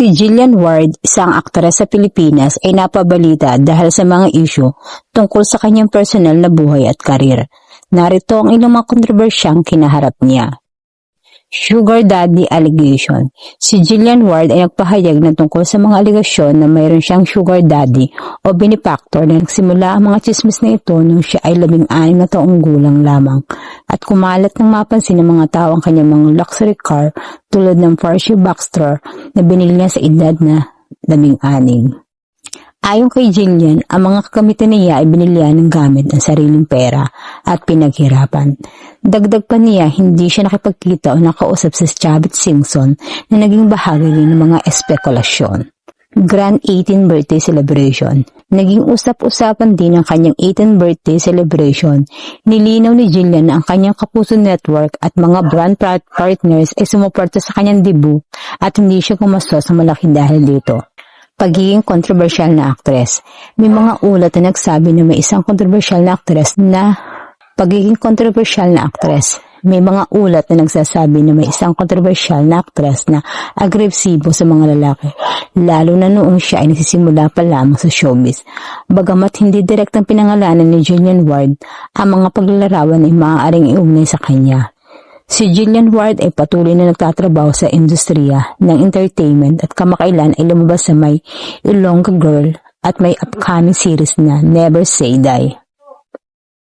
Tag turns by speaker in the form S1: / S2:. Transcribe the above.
S1: Si Jillian Ward, isang aktres sa Pilipinas ay napabalita dahil sa mga isyu tungkol sa kanyang personal na buhay at karir. Narito ang ilang mga kontrobersyang kinaharap niya. Sugar Daddy Allegation Si Jillian Ward ay nagpahayag na tungkol sa mga alegasyon na mayroon siyang sugar daddy o benefactor na nagsimula ang mga chismis na ito nung siya ay labing-anim na taong gulang lamang at kumalat ng mapansin ng mga tao ang kanyang mga luxury car tulad ng Porsche Boxster na binili niya sa edad na labing-anim. Ayon kay Jillian, ang mga kakamitan niya ay binilihan ng gamit ng sariling pera at pinaghirapan. Dagdag pa niya, hindi siya nakipagkita o nakausap sa Chavit Simpson na naging bahagi rin ng mga espekulasyon. Grand 18th birthday celebration. Naging usap-usapan din ang kanyang 18th birthday celebration. Nilinaw ni Jillian na ang kanyang Kapuso Network at mga brand part- partners ay sumuporta sa kanyang debut at hindi siya gumastos sa malaki dahil dito pagiging kontrobersyal na aktres. May mga ulat na nagsabi na may isang kontrobersyal na aktres na pagiging kontrobersyal na aktres. May mga ulat na nagsasabi na may isang kontrobersyal na aktres na agresibo sa mga lalaki, lalo na noong siya ay nagsisimula pa lamang sa showbiz. Bagamat hindi direktang pinangalanan ni Julian Ward, ang mga paglalarawan ay maaaring iugnay sa kanya. Si Jillian Ward ay patuloy na nagtatrabaho sa industriya ng entertainment at kamakailan ay lumabas sa may Ilongga Girl at may upcoming series na Never Say Die.